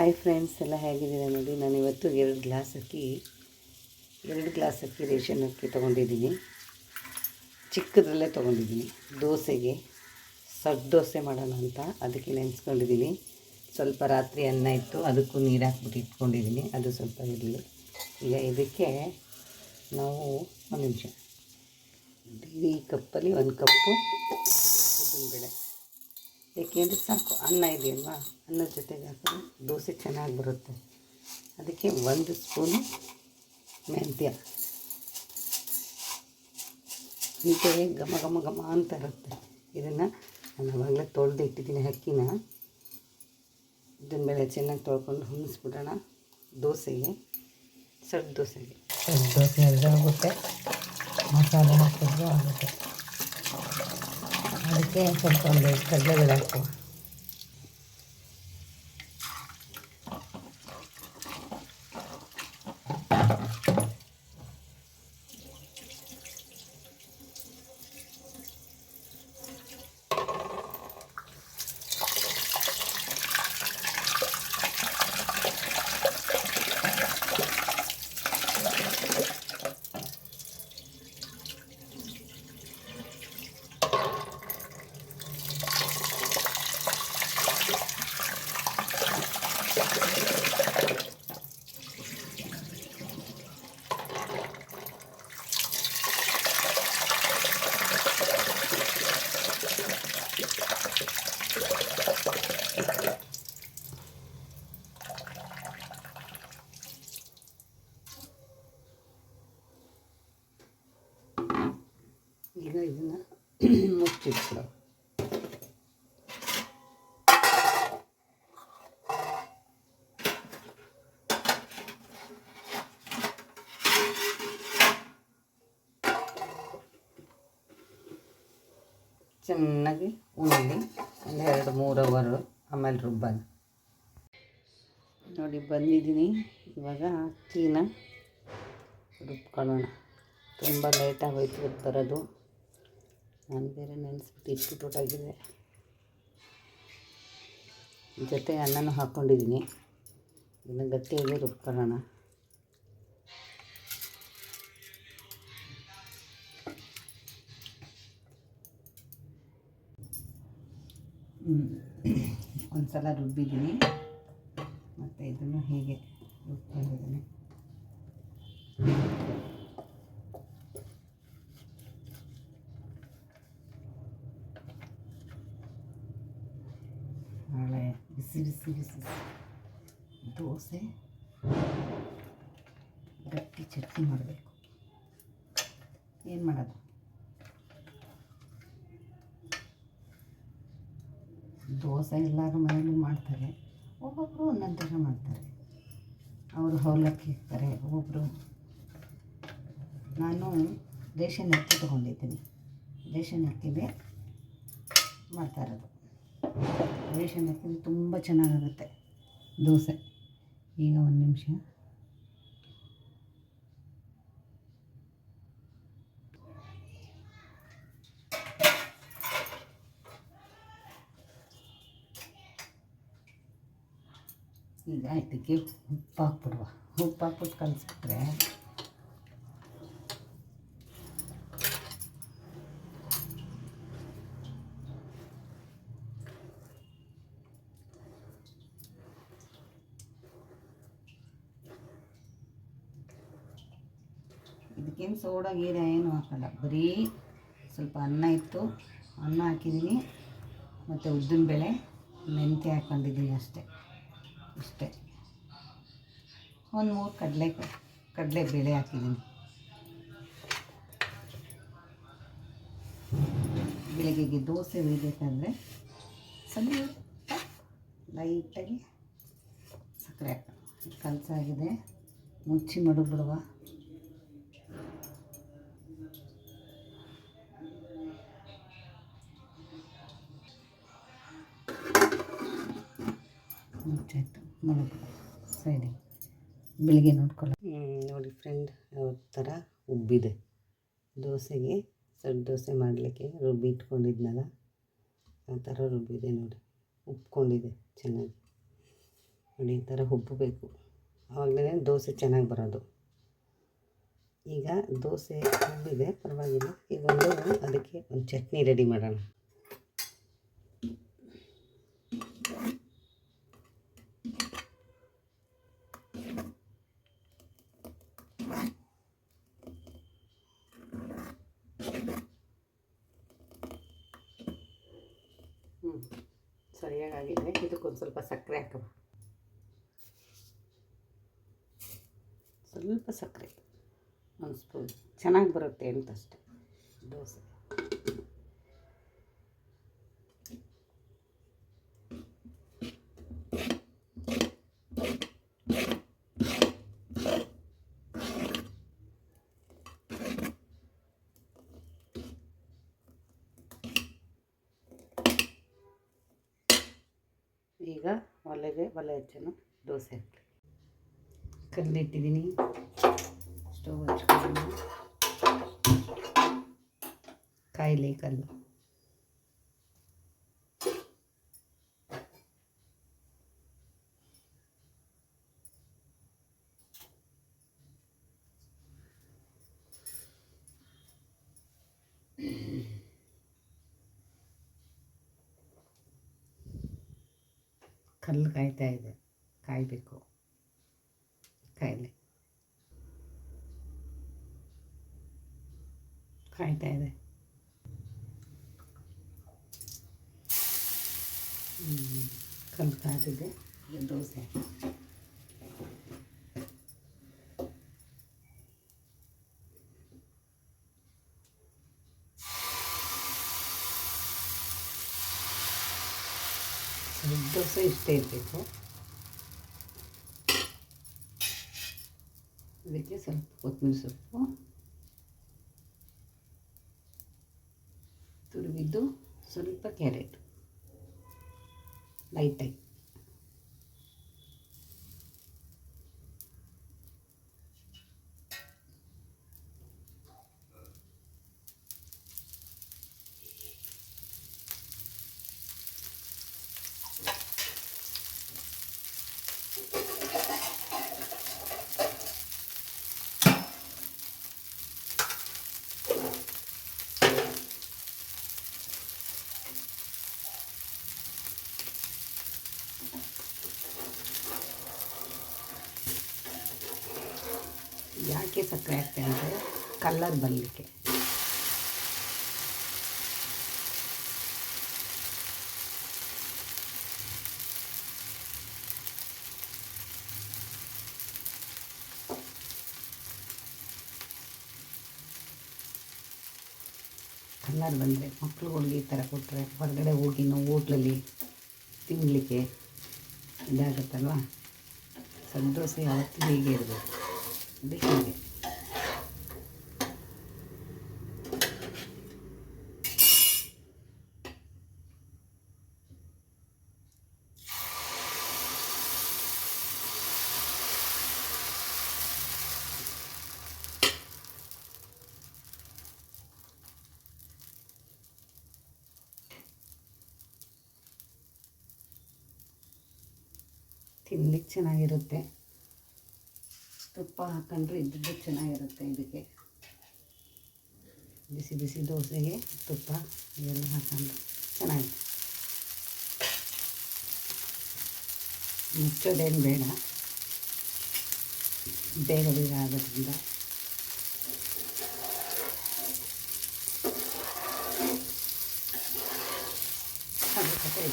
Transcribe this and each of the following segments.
Hi friends ಎಲ್ಲ ಹೇಗಿದ್ದೀರಾ ನೋಡಿ? ನಾನು ಇವತ್ತು ಎರಡು ಗ್ಲಾಸ್ ಅಕ್ಕಿ ಎರಡು ಗ್ಲಾಸ್ ಅಕ್ಕಿ ರೇಷನ್ ಅಕ್ಕಿ ತೊಗೊಂಡಿದ್ದೀನಿ. ಚಿಕ್ಕದ್ರಲ್ಲೇ ತೊಗೊಂಡಿದ್ದೀನಿ. ದೋಸೆಗೆ ಸಡ್ ದೋಸೆ ಮಾಡೋಣ ಅಂತ ಅದಕ್ಕೆ ನೆನೆಸ್ಕೊಂಡಿದ್ದೀನಿ. ಸ್ವಲ್ಪ ರಾತ್ರಿ ಅನ್ನ ಇತ್ತು, ಅದಕ್ಕೂ ನೀರು ಹಾಕ್ಬಿಟ್ಟು ಇಟ್ಕೊಂಡಿದ್ದೀನಿ. ಅದು ಸ್ವಲ್ಪ ಇರಲಿ. ಈಗ ಇದಕ್ಕೆ ನಾವು ಒಂದು ನಿಮಿಷ. ಈ ಕಪ್ಪಲ್ಲಿ ಒಂದು ಕಪ್ಪು ಉದ್ದಿನಬೇಳೆ. ಏಕೆಂದರೆ ಸಾಕು, ಅನ್ನ ಇದೆಯಲ್ವಾ? ಅನ್ನದ ಜೊತೆಗೆ ಹಾಕಿದ್ರೆ ದೋಸೆ ಚೆನ್ನಾಗಿ ಬರುತ್ತೆ. ಅದಕ್ಕೆ ಒಂದು ಸ್ಪೂನು ಮೆಂತ್ಯ. ಹೀಗೆ ಘಮ ಘಮ ಘಮ ಅಂತ ಇರುತ್ತೆ. ಇದನ್ನು ನಾನು ಆವಾಗಲೇ ತೊಳೆದು ಇಟ್ಟಿದ್ದೀನಿ ಹಕ್ಕಿನ ಅಕ್ಕಿನ. ಮೇಲೆ ಚೆನ್ನಾಗಿ ತೊಳ್ಕೊಂಡು ಹುಣಿಸ್ಬಿಡೋಣ ದೋಸೆಗೆ. ಸಡ್ ದೋಸೆಗೆ. ಸಡ್ ದೋಸೆ ಆಗುತ್ತೆ. ಮಸಾಲೆ ಹಾಕಿದ್ರು ಆಗುತ್ತೆ. ಅದಕ್ಕೆ ಸ್ವಲ್ಪ ಒಂದು ಕಡಲೆಬೇಳೆ ಹಾಕುವ ಈಗ ಇದನ್ನು ಮುಚ್ಚಿಟ್ಟು ಚೆನ್ನಾಗಿ ಉಣ್ಣಿ ಒಂದು ಎರಡು, ಮೂರು ಅವರು, ಆಮೇಲೆ ರುಬ್ಬನ ನೋಡಿ, ಬಂದಿದ್ದೀನಿ. ಇವಾಗ ಅಕ್ಕಿನ ರುಬ್ಕೊಳ್ಳೋಣ. ತುಂಬ ಲೇಟಾಗಿ ಹೋಯ್ತು ಬರೋದು. ನಾನು ಬೇರೆ ನೆನೆಸ್ಬಿಟ್ಟು ಇಟ್ಬಿಟ್ಟೋಟಾಗಿದೆ ಜೊತೆ ಅನ್ನನೂ ಹಾಕ್ಕೊಂಡಿದ್ದೀನಿ ಇನ್ನು ಗಟ್ಟಿಯಾಗಿ ರುಬ್ಕೊಳ್ಳೋಣ. ಒಂದು ಸಲ ರುಬ್ಬಿದ್ದೀನಿ. ಮತ್ತು ಇದನ್ನು ಹೀಗೆ ರುಬ್ಕೊಂಡಿದ್ದೀನಿ. ಬಿಸಿ ಬಿಸಿ ಬಿಸಿ ದೋಸೆ, ಗಟ್ಟಿ ಚಟ್ನಿ ಮಾಡಬೇಕು. ಏನು ಮಾಡೋದು? ದೋಸೆ ಎಲ್ಲರೂ ಮನೇಲೂ ಮಾಡ್ತಾರೆ. ಒಬ್ಬೊಬ್ಬರು ಒಂದೊಂದು ಥರ ಮಾಡ್ತಾರೆ. ಅವರು ಅವಲಕ್ಕಿ ಇರ್ತಾರೆ ಒಬ್ಬೊಬ್ಬರು ನಾನು ರೇಷನ್ ಅಕ್ಕಿ ತೊಗೊಂಡಿದ್ದೀನಿ. ರೇಷನ್ ಅಕ್ಕಿಗೆ ಮಾಡ್ತಾ ಇರೋದು. ರೇಷನ್ ಹಾಕಿದ್ರೆ ತುಂಬ ಚೆನ್ನಾಗಾಗುತ್ತೆ. ದೋಸೆ. ಈಗ ಒಂದು ನಿಮಿಷ. ಈಗ ಇದಕ್ಕೆ ಉಪ್ಪು ಹಾಕ್ಬಿಡುವ ಉಪ್ಪು ಹಾಕ್ಬಿಟ್ಟು ಕಲಿಸ್ಬಿಟ್ರೆ ಇದಕ್ಕೇನು ಸೋಡಾ, ಗೀರ ಏನು ಹಾಕಲ್ಲ. ಬರೀ ಸ್ವಲ್ಪ ಅನ್ನ ಇತ್ತು. ಅನ್ನ ಹಾಕಿದ್ದೀನಿ. ಮತ್ತು ಉದ್ದಿನಬೇಳೆ ಮೆಂತ್ಯ ಹಾಕ್ಕೊಂಡಿದ್ದೀನಿ ಅಷ್ಟೇ. ಅಷ್ಟೇ ಒಂದು ಮೂರು ಕಡಲೆ ಕಡಲೆ ಬೇಳೆ ಹಾಕಿದ್ದೀನಿ. ಬೆಳಗ್ಗೆಗೆ ದೋಸೆ ಉಯ್ಬೇಕಾದ್ರೆ ಸ್ವಲ್ಪ ಲೈಟಾಗಿ ಸಕ್ಕರೆ ಹಾಕೋಣ ಕಲಸಾಗಿದೆ. ಮುಚ್ಚಿ ಮಡಗ್ಬಿಡುವ. ಮುಚ್ಚಾಯ್ತು ಮಡಗ್ಬಿಡು ಸೈಡಿಗೆ ಬೆಳಿಗ್ಗೆ ನೋಡ್ಕೊಳ್ಳ ನೋಡಿ ಫ್ರೆಂಡ್ ಯಾವ ಥರ ಉಬ್ಬಿದೆ. ದೋಸೆಗೆ ಸೆಟ್ ದೋಸೆ ಮಾಡಲಿಕ್ಕೆ ರುಬ್ಬಿ ಇಟ್ಕೊಂಡಿದ್ನಲ್ಲ, ಆ ಥರ ರುಬ್ಬಿದೆ ನೋಡಿ. ಉಪ್ಕೊಂಡಿದೆ ಚೆನ್ನಾಗಿ. ನೋಡಿ, ಈ ಥರ ಉಬ್ಬಬೇಕು. ಆವಾಗಲೇ ದೋಸೆ ಚೆನ್ನಾಗಿ ಬರೋದು. ಈಗ ದೋಸೆ ಉಬ್ಬಿದೆ, ಪರವಾಗಿಲ್ಲ. ಈಗ ಒಂದು, ಅದಕ್ಕೆ ಒಂದು ಚಟ್ನಿ ರೆಡಿ ಮಾಡೋಣ. ಸರಿಯಾಗಿದೆ ಇದಕ್ಕೊಂದು ಸ್ವಲ್ಪ ಸಕ್ಕರೆ ಹಾಕವ ಸ್ವಲ್ಪ ಸಕ್ಕರೆ. ಒಂದು ಸ್ಪೂನ್. ಚೆನ್ನಾಗಿ ಬರುತ್ತೆ ಅಂತ ಅಷ್ಟೆ ದೋಸೆ. ಈಗ ಒಲೆಗೆ ಒಲೆ ಹಚ್ಚೋಣ ದೋಸೆ ಹಾಕಿ ಕಲ್ಲಿಟ್ಟಿದ್ದೀನಿ ಸ್ಟವ್ ಹಚ್ಕೊಂಡು ಕಾಯಿಲೆ ಕಲ್ಲು ಕಲ್ಲು ಕಾಯ್ತಾ ಇದೆ. ಕಾಯಬೇಕು. ಕಾಯಿಲೆ. ಕಾಯ್ತಾ ಇದೆ. ಕಲ್ಲು ಈಗ ದೋಸೆ. ಸ್ವಲ್ಪ ದೋಸೆ ಇಷ್ಟೇ ಇರಬೇಕು ಅದಕ್ಕೆ ಸ್ವಲ್ಪ ಕೊತ್ತಂಬರಿ ಸೊಪ್ಪು ತುರಿದಿದ್ದು ಸ್ವಲ್ಪ ಕ್ಯಾರೆಟ್ ಲೈಟಾಗಿ ಯಾಕೆ ಸಕ್ಕರೆ ಹಾಕ್ತೆ ಅಂದರೆ ಕಲ್ಲರ್ ಬರಲಿಕ್ಕೆ ಕಲ್ಲರ್ ಬಂದರೆ ಮಕ್ಳುಗಳಿಗೆ ಈ ಥರ ಕೊಟ್ಟರೆ ಹೊರಗಡೆ ಹೋಗಿ ನಾವು ಹೋಟ್ಲಲ್ಲಿ ತಿನ್ನಲಿಕ್ಕೆ ಇದಾಗುತ್ತಲ್ವ? ಸಂತೋಷ ಯಾವತ್ತೂ ಹೀಗೆ ಇರಬೇಕು. ಹೀಗೆ. ತಿನ್ಲಿಕ್ಕೆ ಚೆನ್ನಾಗಿರುತ್ತೆ. ತುಪ್ಪ ಹಾಕೊಂಡ್ರೆ ಇದ್ದು ಚೆನ್ನಾಗಿರುತ್ತೆ ಇದಕ್ಕೆ. ಬಿಸಿ ಬಿಸಿ ದೋಸೆಗೆ ತುಪ್ಪ ಇದೆಲ್ಲ ಹಾಕೊಂಡು ಚೆನ್ನಾಗಿದೆ ಮುಚ್ಚೋದೇನು ಬೇಡ. ಬೇಗ ಬೇಗ ಆಗೋದ್ರಿಂದ. ಅದು ಕಥೆ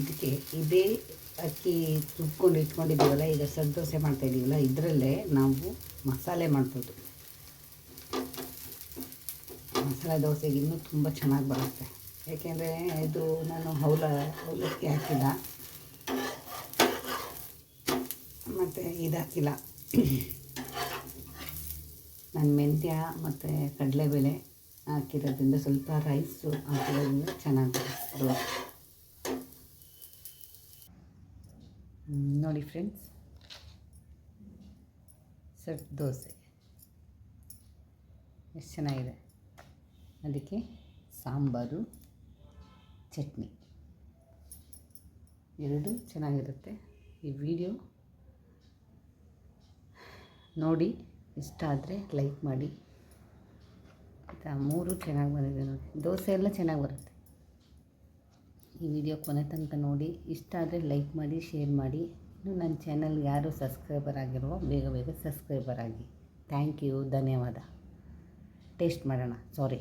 ಇದಕ್ಕೆ ಇದೇ ಅಕ್ಕಿ ತುಪ್ಪಕೊಂಡು ಇಟ್ಕೊಂಡಿದ್ದೀವಲ್ಲ, ಈಗ ದೋಸೆ ಮಾಡ್ತಾ ಇದ್ದೀವಲ್ಲ ಇದರಲ್ಲೇ ನಾವು ಮಸಾಲೆ ಮಾಡ್ಬೋದು. ಮಸಾಲೆ ದೋಸೆಗೆ ಇನ್ನೂ ತುಂಬ ಚೆನ್ನಾಗಿ ಬರುತ್ತೆ. ಏಕೆಂದರೆ ಇದು ನಾನು ಹೌಲ, ಹೌಲಕ್ಕಿ ಹಾಕಿಲ್ಲ. ಮತ್ತು ಇದು ಹಾಕಿಲ್ಲ. ನಾನು ಮೆಂತ್ಯ ಮತ್ತು ಕಡಲೆಬೇಳೆ ಹಾಕಿರೋದ್ರಿಂದ ಸ್ವಲ್ಪ ರೈಸು ಹಾಕಿರೋದ್ರಿಂದ ಚೆನ್ನಾಗಿ ದೋಸೆ ನೋಡಿ ಫ್ರೆಂಡ್ಸ್ ಸೆಟ್ ದೋಸೆ ಎಷ್ಟು ಚೆನ್ನಾಗಿದೆ. ಅದಕ್ಕೆ ಸಾಂಬಾರು, ಚಟ್ನಿ. ಎರಡೂ ಚೆನ್ನಾಗಿರುತ್ತೆ. ಈ ವಿಡಿಯೋ ನೋಡಿ, ಇಷ್ಟ ಆದರೆ ಲೈಕ್ ಮಾಡಿ. ಆಯಿತಾ? ಮೂರು ಚೆನ್ನಾಗಿ ಬಂದಿದೆ ನೋಡಿ. ದೋಸೆ ಎಲ್ಲ ಚೆನ್ನಾಗಿ ಬರುತ್ತೆ. ಈ ವಿಡಿಯೋ ಕೊನೆ ತನಕ ನೋಡಿ, ಇಷ್ಟ ಆದರೆ ಲೈಕ್ ಮಾಡಿ ಶೇರ್ ಮಾಡಿ. ಇನ್ನು ನನ್ನ ಚಾನಲ್ ಯಾರು ಸಬ್ಸ್ಕ್ರೈಬರ್ ಆಗಿರೋ ಬೇಗ ಬೇಗ ಸಬ್ಸ್ಕ್ರೈಬರ್ ಆಗಿ. ಥ್ಯಾಂಕ್ ಯು ಧನ್ಯವಾದ. ಟೇಸ್ಟ್ ಮಾಡೋಣ ಸಾರಿ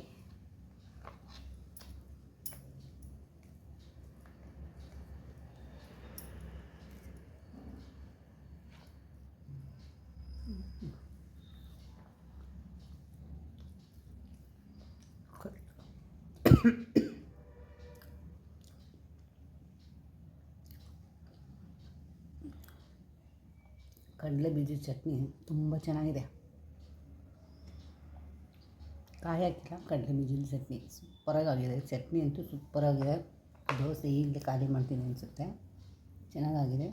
ಕಡಲೆ ಬೀಜದ ಚಟ್ನಿ ತುಂಬ ಚೆನ್ನಾಗಿದೆ. ಕಾಯಿ ಹಾಕಿಲ್ಲ, ಕಡಲೆ ಬೀಜದ ಚಟ್ನಿ. ಸೂಪರಾಗಿದೆ ಚಟ್ನಿ ಅಂತೂ ಸೂಪರಾಗಿದೆ. ದೋಸೆ ಈಗಲೇ ಖಾಲಿ ಮಾಡ್ತೀನಿ ಅನಿಸುತ್ತೆ. ಚೆನ್ನಾಗಾಗಿದೆ.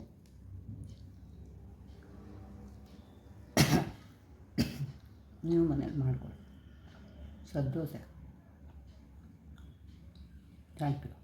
ನೀವು ಮನೇಲಿ ಮಾಡಿಕೊಡಿ ಸದ್ದೋಸೆ. Thank you.